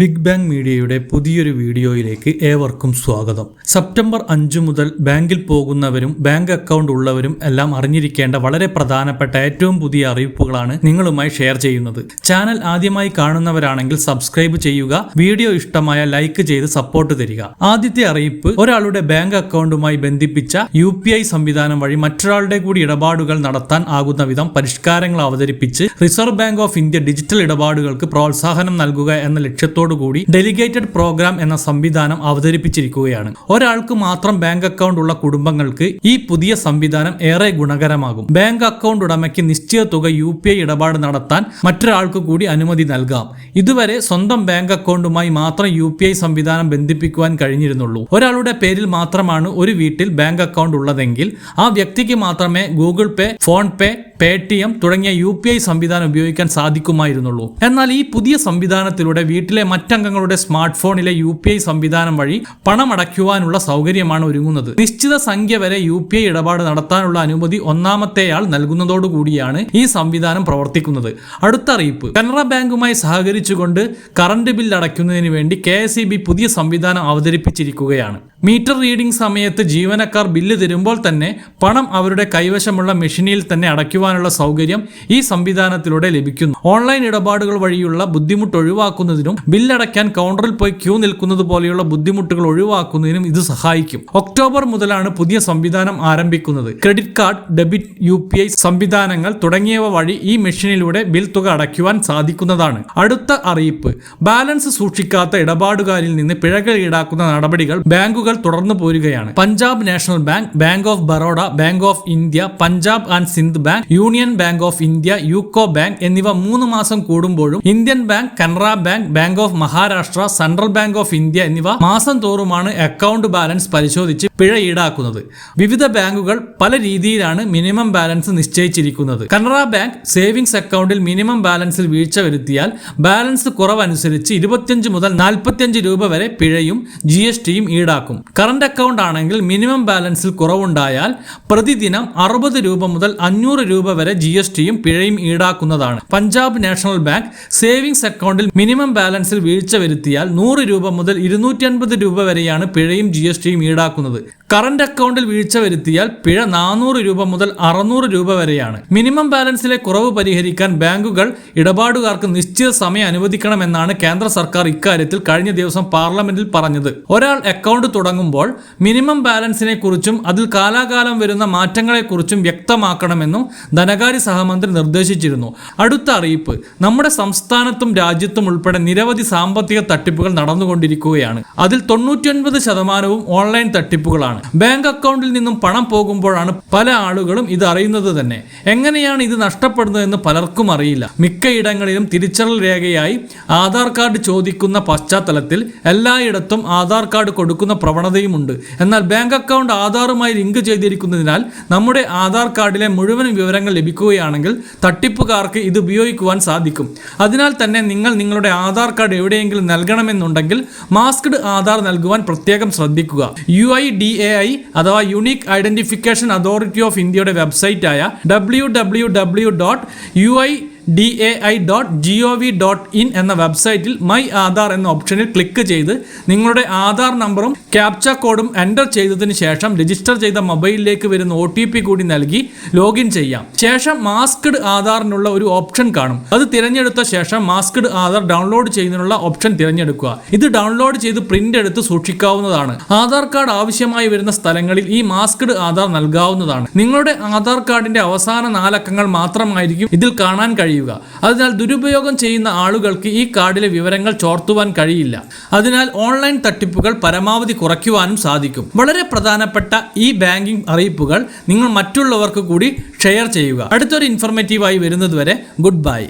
Big bang മീഡിയയുടെ പുതിയൊരു വീഡിയോയിലേക്ക് ഏവർക്കും സ്വാഗതം. സെപ്റ്റംബർ അഞ്ച് മുതൽ ബാങ്കിൽ പോകുന്നവരും ബാങ്ക് അക്കൗണ്ട് ഉള്ളവരും എല്ലാം അറിഞ്ഞിരിക്കേണ്ട വളരെ പ്രധാനപ്പെട്ട ഏറ്റവും പുതിയ അറിയിപ്പുകളാണ് നിങ്ങളുമായി ഷെയർ ചെയ്യുന്നത്. ചാനൽ ആദ്യമായി കാണുന്നവരാണെങ്കിൽ സബ്സ്ക്രൈബ് ചെയ്യുക വീഡിയോ ഇഷ്ടമായ ലൈക്ക് ചെയ്ത് സപ്പോർട്ട് തരിക. ആദ്യത്തെ അറിയിപ്പ് ഒരാളുടെ ബാങ്ക് അക്കൗണ്ടുമായി ബന്ധിപ്പിച്ച യു സംവിധാനം വഴി മറ്റൊരാളുടെ കൂടി ഇടപാടുകൾ നടത്താൻ ആകുന്ന വിധം പരിഷ്കാരങ്ങൾ അവതരിപ്പിച്ച് reserve bank of India digital ഇടപാടുകൾക്ക് പ്രോത്സാഹനം നൽകുക എന്ന ലക്ഷ്യത്തോടു കൂടി ഡെലിഗേറ്റഡ് പ്രോഗ്രാം എന്ന സംവിധാനം അവതരിപ്പിച്ചിരിക്കുകയാണ്. ഒരാൾക്ക് മാത്രം ബാങ്ക് അക്കൗണ്ട് ഉള്ള കുടുംബങ്ങൾക്ക് ഈ പുതിയ സംവിധാനം ഏറെ ഗുണകരമാകും. ബാങ്ക് അക്കൗണ്ട് ഉടമയ്ക്ക് നിശ്ചിത തുക യു പി ഐ ഇടപാട് നടത്താൻ മറ്റൊരാൾക്ക് കൂടി അനുമതി നൽകാം. ഇതുവരെ സ്വന്തം ബാങ്ക് അക്കൗണ്ടുമായി മാത്രം യു പി ഐ സംവിധാനം ബന്ധിപ്പിക്കുവാൻ കഴിഞ്ഞിരുന്നുള്ളൂ. ഒരാളുടെ പേരിൽ മാത്രമാണ് ഒരു വീട്ടിൽ ബാങ്ക് അക്കൗണ്ട് ഉള്ളതെങ്കിൽ ആ വ്യക്തിക്ക് മാത്രമേ Google pay phone pay Paytm തുടങ്ങിയ യു പി ഐ സംവിധാനം ഉപയോഗിക്കാൻ സാധിക്കുമായിരുന്നുള്ളൂ. എന്നാൽ ഈ പുതിയ സംവിധാനത്തിലൂടെ വീട്ടിലെ മറ്റംഗങ്ങളുടെ സ്മാർട്ട് ഫോണിലെ യു പി ഐ സംവിധാനം വഴി പണമടയ്ക്കുവാനുള്ള സൗകര്യമാണ് ഒരുങ്ങുന്നത്. നിശ്ചിത സംഖ്യ വരെ യു പി ഐ ഇടപാട് നടത്താനുള്ള അനുമതി ഒന്നാമത്തെയാൾ നൽകുന്നതോടുകൂടിയാണ് ഈ സംവിധാനം പ്രവർത്തിക്കുന്നത്. അടുത്ത അറിയിപ്പ്. കനറ ബാങ്കുമായി സഹകരിച്ചുകൊണ്ട് കറണ്ട് ബിൽ അടയ്ക്കുന്നതിന് വേണ്ടി കെ പുതിയ സംവിധാനം അവതരിപ്പിച്ചിരിക്കുകയാണ്. മീറ്റർ റീഡിംഗ് സമയത്ത് ജീവനക്കാർ ബില്ല് തരുമ്പോൾ തന്നെ പണം അവരുടെ കൈവശമുള്ള മെഷീനിൽ തന്നെ അടയ്ക്കുവാനുള്ള സൗകര്യം ഈ സംവിധാനത്തിലൂടെ ലഭിക്കുന്നു. ഓൺലൈൻ ഇടപാടുകൾ വഴിയുള്ള ബുദ്ധിമുട്ട് ഒഴിവാക്കുന്നതിനും ബില്ലടയ്ക്കാൻ കൗണ്ടറിൽ പോയി ക്യൂ നിൽക്കുന്നത് പോലെയുള്ള ബുദ്ധിമുട്ടുകൾ ഒഴിവാക്കുന്നതിനും ഇത് സഹായിക്കും. ഒക്ടോബർ മുതലാണ് പുതിയ സംവിധാനം ആരംഭിക്കുന്നത്. ക്രെഡിറ്റ് കാർഡ് ഡെബിറ്റ് യു സംവിധാനങ്ങൾ തുടങ്ങിയവ വഴി ഈ മെഷീനിലൂടെ ബിൽ തുക അടയ്ക്കുവാൻ സാധിക്കുന്നതാണ്. അടുത്ത അറിയിപ്പ്. ബാലൻസ് സൂക്ഷിക്കാത്ത ഇടപാടുകാരിൽ നിന്ന് പിഴകൾ ഈടാക്കുന്ന നടപടികൾ ബാങ്കുകൾ തുടർന്നു പോരുകയാണ്. Punjab national bank bank of Baroda bank of India Punjab and Sind bank union bank of India UCO bank എന്നിവ മൂന്ന് മാസം കൂടുമ്പോഴും Indian bank Canara bank bank of Maharashtra central bank of India എന്നിവ മാസം തോറുമാണ് അക്കൗണ്ട് ബാലൻസ് പരിശോധിച്ച് പിഴ ഈടാക്കുന്നത്. വിവിധ ബാങ്കുകൾ പല രീതിയിലാണ് മിനിമം ബാലൻസ് നിശ്ചയിച്ചിരിക്കുന്നത്. കനറ ബാങ്ക് സേവിങ്സ് അക്കൗണ്ടിൽ മിനിമം ബാലൻസിൽ വീഴ്ച വരുത്തിയാൽ ബാലൻസ് കുറവനുസരിച്ച് ഇരുപത്തിയഞ്ച് മുതൽ നാൽപ്പത്തിയഞ്ച് രൂപ വരെ പിഴയും ജി ഈടാക്കും. കറണ്ട് അക്കൗണ്ട് ആണെങ്കിൽ മിനിമം ബാലൻസിൽ കുറവുണ്ടായാൽ പ്രതിദിനം അറുപത് രൂപ മുതൽ അഞ്ഞൂറ് രൂപ വരെ ജി എസ് ടിയും പിഴയും ഈടാക്കുന്നതാണ്. പഞ്ചാബ് നാഷണൽ ബാങ്ക് സേവിങ്സ് അക്കൗണ്ടിൽ മിനിമം ബാലൻസിൽ വീഴ്ച വരുത്തിയാൽ നൂറ് രൂപ മുതൽ ഇരുന്നൂറ്റി രൂപ വരെയാണ് പിഴയും ജി എസ് ടിയും ഈടാക്കുന്നത്. കറണ്ട് അക്കൗണ്ടിൽ വീഴ്ച വരുത്തിയാൽ പിഴ നാനൂറ് രൂപ മുതൽ അറുന്നൂറ് രൂപ വരെയാണ്. മിനിമം ബാലൻസിലെ കുറവ് പരിഹരിക്കാൻ ബാങ്കുകൾ ഇടപാടുകാർക്ക് നിശ്ചിത സമയം അനുവദിക്കണമെന്നാണ് കേന്ദ്ര സർക്കാർ ഇക്കാര്യത്തിൽ കഴിഞ്ഞ ദിവസം പാർലമെന്റിൽ പറഞ്ഞത്. ഒരാൾ അക്കൗണ്ട് തുടങ്ങുമ്പോൾ മിനിമം ബാലൻസിനെ കുറിച്ചും അതിൽ കാലാകാലം വരുന്ന മാറ്റങ്ങളെക്കുറിച്ചും വ്യക്തമാക്കണമെന്നും ധനകാര്യ സഹമന്ത്രി നിർദ്ദേശിച്ചിരുന്നു. അടുത്ത അറിയിപ്പ്. നമ്മുടെ സംസ്ഥാനത്തും രാജ്യത്തും ഉൾപ്പെടെ നിരവധി സാമ്പത്തിക തട്ടിപ്പുകൾ നടന്നുകൊണ്ടിരിക്കുകയാണ്. അതിൽ തൊണ്ണൂറ്റിയൊൻപത് ശതമാനവും ഓൺലൈൻ തട്ടിപ്പുകളാണ്. ബാങ്ക് അക്കൗണ്ടിൽ നിന്നും പണം പോകുമ്പോഴാണ് പല ആളുകളും ഇത് അറിയുന്നത് തന്നെ. എങ്ങനെയാണ് ഇത് നഷ്ടപ്പെടുന്നതെന്ന് പലർക്കും അറിയില്ല. മിക്കയിടങ്ങളിലും തിരിച്ചറിയൽ രേഖയായി ആധാർ കാർഡ് ചോദിക്കുന്ന പശ്ചാത്തലത്തിൽ എല്ലായിടത്തും ആധാർ കാർഡ് കൊടുക്കുന്ന പ്രവണതയുമുണ്ട് എന്നാൽ ബാങ്ക് അക്കൗണ്ട് ആധാറുമായി ലിങ്ക് ചെയ്തിരിക്കുന്നതിനാൽ നമ്മുടെ ആധാർ കാർഡിലെ മുഴുവൻ വിവരങ്ങൾ ലഭിക്കുകയാണെങ്കിൽ തട്ടിപ്പുകാർക്ക് ഇത് ഉപയോഗിക്കുവാൻ സാധിക്കും. അതിനാൽ തന്നെ നിങ്ങൾ നിങ്ങളുടെ ആധാർ കാർഡ് എവിടെയെങ്കിലും നൽകണമെന്നുണ്ടെങ്കിൽ മാസ്ക്ഡ് ആധാർ നൽകുവാൻ പ്രത്യേകം ശ്രദ്ധിക്കുക. U I D A I അഥവാ യുണീക് ഐഡന്റിഫിക്കേഷൻ അതോറിറ്റി ഓഫ് ഇന്ത്യയുടെ വെബ്സൈറ്റായ W W W dot U I D A I dot G O V dot in എന്ന വെബ്സൈറ്റിൽ മൈ ആധാർ എന്ന ഓപ്ഷനിൽ ക്ലിക്ക് ചെയ്ത് നിങ്ങളുടെ ആധാർ നമ്പറും ക്യാപ്ച കോഡും എന്റർ ചെയ്തതിന് ശേഷം രജിസ്റ്റർ ചെയ്ത മൊബൈലിലേക്ക് വരുന്ന ഒ ടി പി കൂടി നൽകി ലോഗിൻ ചെയ്യാം. ശേഷം മാസ്ക്ഡ് ആധാറിനുള്ള ഒരു ഓപ്ഷൻ കാണും. അത് തിരഞ്ഞെടുത്ത ശേഷം മാസ്ക്ഡ് ആധാർ ഡൗൺലോഡ് ചെയ്യുന്നതിനുള്ള ഓപ്ഷൻ തിരഞ്ഞെടുക്കുക. ഇത് ഡൗൺലോഡ് ചെയ്ത് പ്രിന്റ് എടുത്ത് സൂക്ഷിക്കാവുന്നതാണ്. ആധാർ കാർഡ് ആവശ്യമായി വരുന്ന സ്ഥലങ്ങളിൽ ഈ മാസ്ക്ഡ് ആധാർ നൽകാവുന്നതാണ്. നിങ്ങളുടെ ആധാർ കാർഡിന്റെ അവസാന നാലക്കങ്ങൾ മാത്രമായിരിക്കും ഇതിൽ കാണാൻ കഴിയുക അതിനാൽ ദുരുപയോഗം ചെയ്യുന്ന ആളുകൾക്ക് ഈ കാർഡിലെ വിവരങ്ങൾ ചോർത്തുവാൻ കഴിയില്ല. അതിനാൽ ഓൺലൈൻ തട്ടിപ്പുകൾ പരമാവധി കുറയ്ക്കുവാനും സാധിക്കും. വളരെ പ്രധാനപ്പെട്ട ഈ ബാങ്കിംഗ് അറിയിപ്പുകൾ നിങ്ങൾ മറ്റുള്ളവർക്ക് കൂടി ഷെയർ ചെയ്യുക. അടുത്തൊരു ഇൻഫർമേറ്റീവായി വരുന്നതുവരെ ഗുഡ് ബൈ.